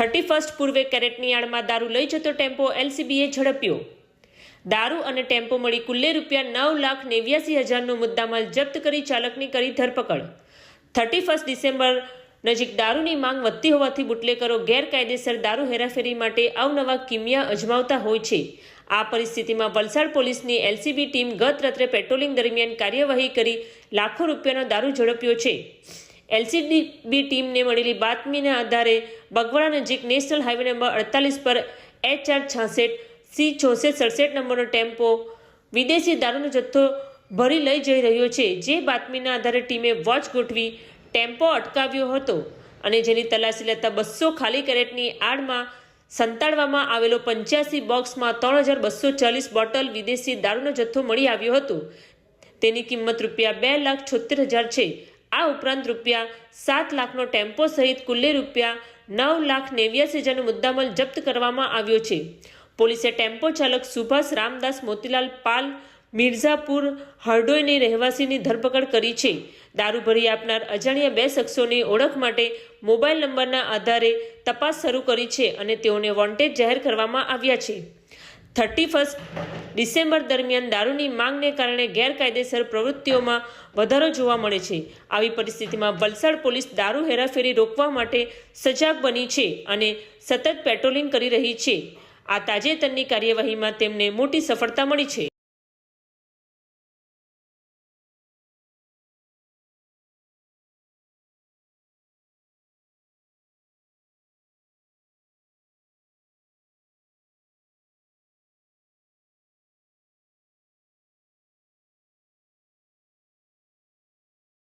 Thirty first પૂર્વે કેરેટની આડમાં દારૂ લઈ જતો ટેમ્પો એલસીબીએ ઝડપ્યો. દારૂ અને ટેમ્પો મળી કુલ્લે રૂપિયા નવ લાખ નેવ્યાસી હજારનો મુદ્દામાલ જપ્ત કરી ચાલકની કરી ધરપકડ. થર્ટી ફર્સ્ટ ડિસેમ્બર નજીક દારૂની માંગ વધતી હોવાથી બુટલેકરો ગેરકાયદેસર દારૂ હેરાફેરી માટે અવનવા કિમિયા અજમાવતા હોય છે. આ પરિસ્થિતિમાં વલસાડ પોલીસની એલસીબી ટીમ ગત રાત્રે પેટ્રોલિંગ દરમિયાન કાર્યવાહી કરી લાખો રૂપિયાનો દારૂ ઝડપ્યો છે. એલસીબી ટીમને મળેલી બાતમીના આધારે બગવાડા નજીક નેશનલ હાઈવે નંબર અડતાલીસ પર એચ આર છાસઠ, સી ચોસઠ, સડસઠ નંબરનો ટેમ્પો વિદેશી દારૂનો જથ્થો ભરી લઈ જઈ રહ્યો છે. જે બાતમીના આધારે ટીમે વોચ ગોઠવી ટેમ્પો અટકાવ્યો હતો અને જેની તલાશી લેતા બસો ખાલી કેરેટની આડમાં સંતાડવામાં આવેલો પંચ્યાસી બોક્સમાં ત્રણ હજાર બસો ચાલીસ બોટલ વિદેશી દારૂનો જથ્થો મળી આવ્યો હતો. તેની કિંમત રૂપિયા બે લાખ છોતેર હજાર છે. આ ઉપરાંત રૂપિયા સાત લાખનો ટેમ્પો સહિત કુલ્લે રૂપિયા નવ લાખ નેવ્યાસી હજારનો મુદ્દામાલ જપ્ત કરવામાં આવ્યો છે. પોલીસે ટેમ્પો ચાલક સુભાષ રામદાસ મોતીલાલ પાલ, મિર્ઝાપુર, હરડોઈની રહેવાસીની ધરપકડ કરી છે. દારૂ ભરી આપનાર અજાણ્યા બે શખ્સોની ઓળખ માટે મોબાઈલ નંબરના આધારે તપાસ શરૂ કરી છે અને તેઓને વોન્ટેડ જાહેર કરવામાં આવ્યા છે. થર્ટી ફર્સ્ટ ડિસેમ્બર દરમિયાન દારૂની માંગને કારણે ગેરકાયદેસર પ્રવૃત્તિઓમાં વધારો જોવા મળે છે. આવી પરિસ્થિતિમાં વલસાડ પોલીસ દારૂ હેરાફેરી રોકવા માટે સજાગ બની છે અને સતત પેટ્રોલિંગ કરી રહી છે. આ તાજેતરની કાર્યવાહીમાં તેમને મોટી સફળતા મળી છે.